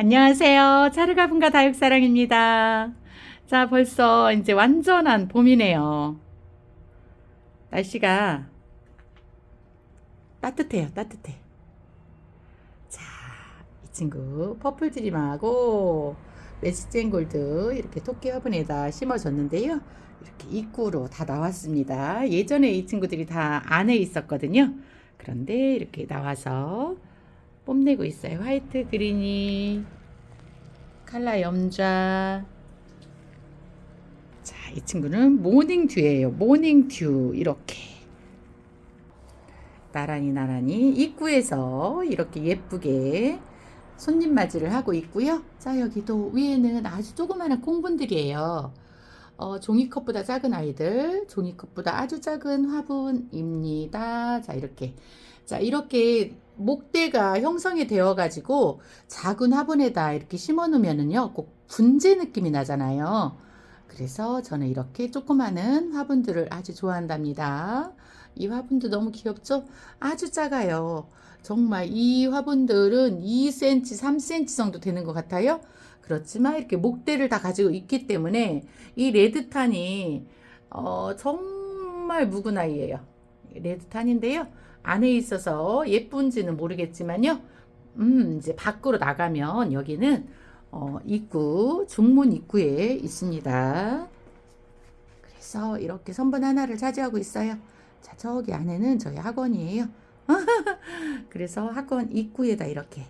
안녕하세요. 차르가 분가 다육사랑입니다. 자, 벌써 이제 완전한 봄이네요. 날씨가 따뜻해요, 따뜻해. 자, 이 친구 퍼플 드림하고 매직젠 골드 이렇게 토끼 화분에다 심어줬는데요. 이렇게 입구로 다 나왔습니다. 예전에 이 친구들이 다 안에 있었거든요. 그런데 이렇게 나와서 뽐내고 있어요. 화이트 그린이 칼라 염좌. 자, 이 친구는 모닝 듀예요. 모닝 듀 이렇게 나란히 나란히 입구에서 이렇게 예쁘게 손님 맞이를 하고 있고요. 자, 여기도 위에는 아주 조그마한 콩분들이에요. 어, 종이컵보다 작은 아이들, 종이컵보다 아주 작은 화분입니다. 자, 이렇게. 자, 이렇게 목대가 형성이 되어 가지고 작은 화분에다 이렇게 심어 놓으면은요, 꼭 분재 느낌이 나잖아요. 그래서 저는 이렇게 조그마한 화분들을 아주 좋아한답니다. 이 화분도 너무 귀엽죠? 아주 작아요. 정말 이 화분들은 2cm, 3cm 정도 되는 것 같아요. 그렇지만 이렇게 목대를 다 가지고 있기 때문에 이 레드탄이 어, 정말 묵은 아이예요. 레드탄인데요. 안에 있어서 예쁜지는 모르겠지만요. 음, 이제 밖으로 나가면 여기는 어, 입구, 중문 입구에 있습니다. 그래서 이렇게 선분 하나를 차지하고 있어요. 자, 저기 안에는 저희 학원이에요. 그래서 학원 입구에다 이렇게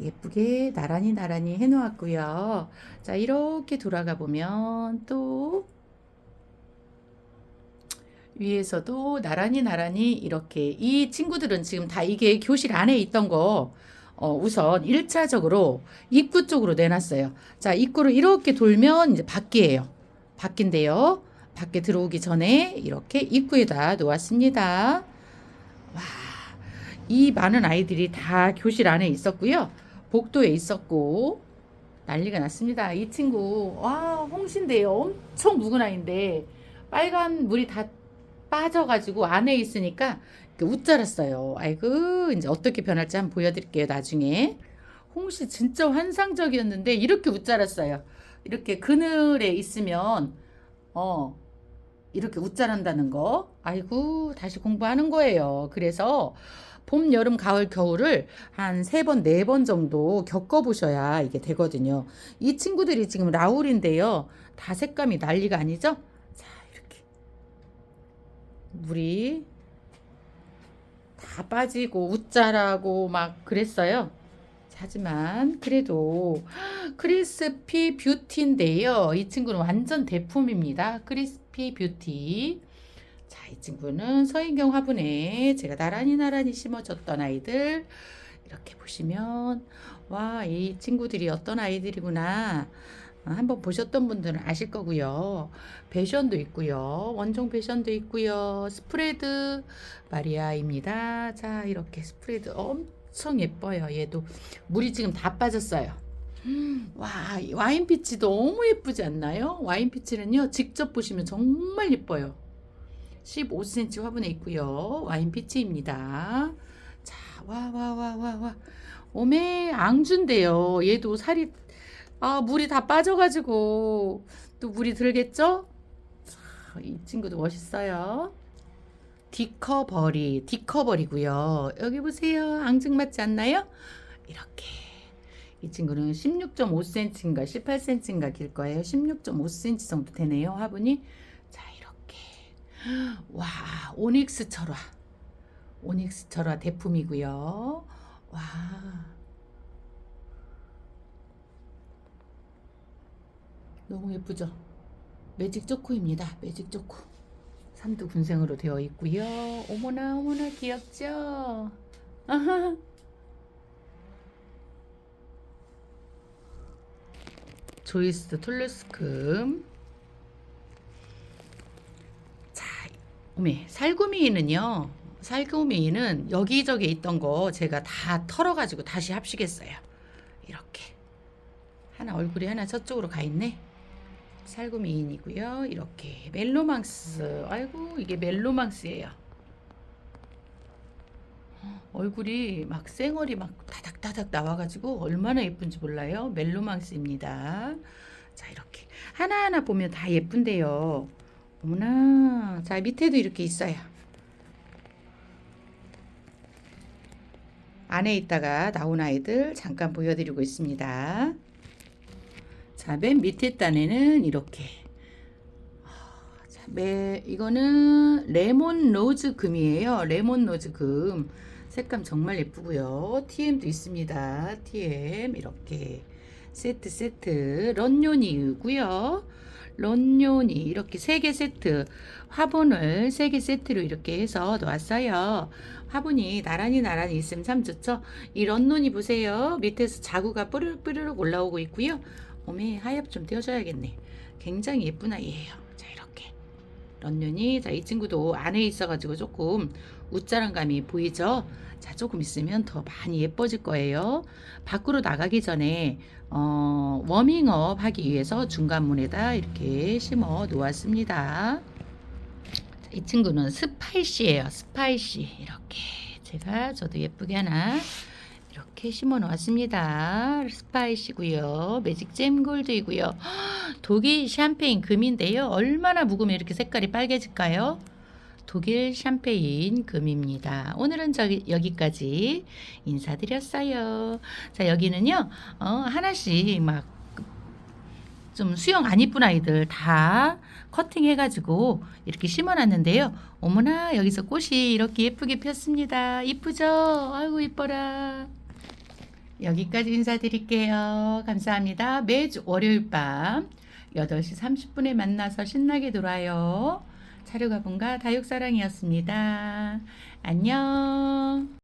예쁘게 나란히 나란히 해놓았고요. 자, 이렇게 돌아가 보면 또 위에서도 나란히 나란히 이렇게 이 친구들은 지금 다 이게 교실 안에 있던 거 어, 우선 1차적으로 입구 쪽으로 내놨어요. 자, 입구를 이렇게 돌면 이제 밖이에요. 밖인데요. 밖에 들어오기 전에 이렇게 입구에다 놓았습니다. 와, 이 많은 아이들이 다 교실 안에 있었고요. 복도에 있었고 난리가 났습니다. 이 친구 와 홍신데요. 엄청 묵은 아이인데 빨간 물이 다 빠져가지고 안에 있으니까 이렇게 웃자랐어요. 아이고 이제 어떻게 변할지 한번 보여드릴게요. 나중에 홍시 진짜 환상적이었는데 이렇게 웃자랐어요. 이렇게 그늘에 있으면 어 이렇게 웃자란다는 거. 아이고 다시 공부하는 거예요. 그래서 봄, 여름, 가을, 겨울을 한 세 번, 네 번 정도 겪어보셔야 이게 되거든요. 이 친구들이 지금 라울인데요. 다 색감이 난리가 아니죠? 물이 다 빠지고 웃자라고 막 그랬어요. 하지만 그래도 크리스피 뷰티인데요. 이 친구는 완전 대품입니다. 크리스피 뷰티. 자, 이 친구는 서인경 화분에 제가 나란히 나란히 심어줬던 아이들 이렇게 보시면 와, 이 친구들이 어떤 아이들이구나. 어, 한번 보셨던 분들은 아실 거고요. 배션도 있고요. 원종 배션도 있고요. 스프레드 마리아입니다. 자, 이렇게 스프레드 엄청 예뻐요. 얘도 물이 지금 다 빠졌어요. 와, 이 와인 피치 너무 예쁘지 않나요? 와인 피치는요, 직접 보시면 정말 예뻐요. 15cm 화분에 있고요. 와인 피치입니다. 자, 와, 와, 와, 와, 와. 오메, 앙주인데요. 얘도 살이, 아, 물이 다 빠져가지고, 또 물이 들겠죠? 자, 이 친구도 멋있어요. 디커버리, 디커버리고요. 여기 보세요. 앙증 맞지 않나요? 이렇게. 이 친구는 16.5cm인가 18cm인가 길 거예요. 16.5cm 정도 되네요. 화분이. 자, 이렇게. 와, 오닉스 철화. 오닉스 철화 대품이고요. 와. 너무 예쁘죠? 매직 초코입니다. 매직 초코. 삼두 군생으로 되어 있고요. 어머나 어머나 귀엽죠? 아하. 조이스 툴루스금. 자, 오메 살구미는요. 살구미는 여기저기 있던 거 제가 다 털어가지고 다시 합시겠어요. 이렇게 하나 얼굴이 하나 저쪽으로 가 있네. 살구 미인이고요. 이렇게 멜로망스. 아이고 이게 멜로망스예요. 얼굴이 막 쌩얼이 막 다닥다닥 나와가지고 얼마나 예쁜지 몰라요. 멜로망스입니다. 자, 이렇게 하나하나 보면 다 예쁜데요. 어머나. 자, 밑에도 이렇게 있어요. 안에 있다가 나온 아이들 잠깐 보여드리고 있습니다. 자, 맨 밑에 단에는 이렇게. 아, 자, 매, 이거는 레몬 로즈 금이에요. 레몬 로즈 금. 색감 정말 예쁘고요. TM도 있습니다. TM 이렇게 세트 세트 런요니고요. 런요니 이렇게 세 개 세트 화분을 세 개 세트로 이렇게 해서 놓았어요. 화분이 나란히 나란히 있으면 참 좋죠. 이 런노니 보세요. 밑에서 자구가 뽀르륵 뽀르륵 올라오고 있고요. 몸에 하엽 좀 떼어줘야겠네. 굉장히 예쁜 아이예요. 자 이렇게 런년이 자 이 친구도 안에 있어가지고 조금 웃자란 감이 보이죠? 자 조금 있으면 더 많이 예뻐질 거예요. 밖으로 나가기 전에 어, 워밍업 하기 위해서 중간문에다 이렇게 심어 놓았습니다. 자, 이 친구는 스파이시예요. 스파이시 이렇게 제가 저도 예쁘게 하나 이렇게 심어 놓았습니다. 스파이시고요. 매직 잼 골드이고요. 독일 샴페인 금인데요. 얼마나 묵으면 이렇게 색깔이 빨개질까요? 독일 샴페인 금입니다. 오늘은 저기 여기까지 인사드렸어요. 자 여기는요 어, 하나씩 막 좀 수영 안 이쁜 아이들 다 커팅해가지고 이렇게 심어놨는데요. 어머나 여기서 꽃이 이렇게 예쁘게 폈습니다. 이쁘죠? 아이고 이뻐라. 여기까지 인사드릴게요. 감사합니다. 매주 월요일 밤 8시 30분에 만나서 신나게 놀아요. 차류가분과 다육사랑이었습니다. 안녕.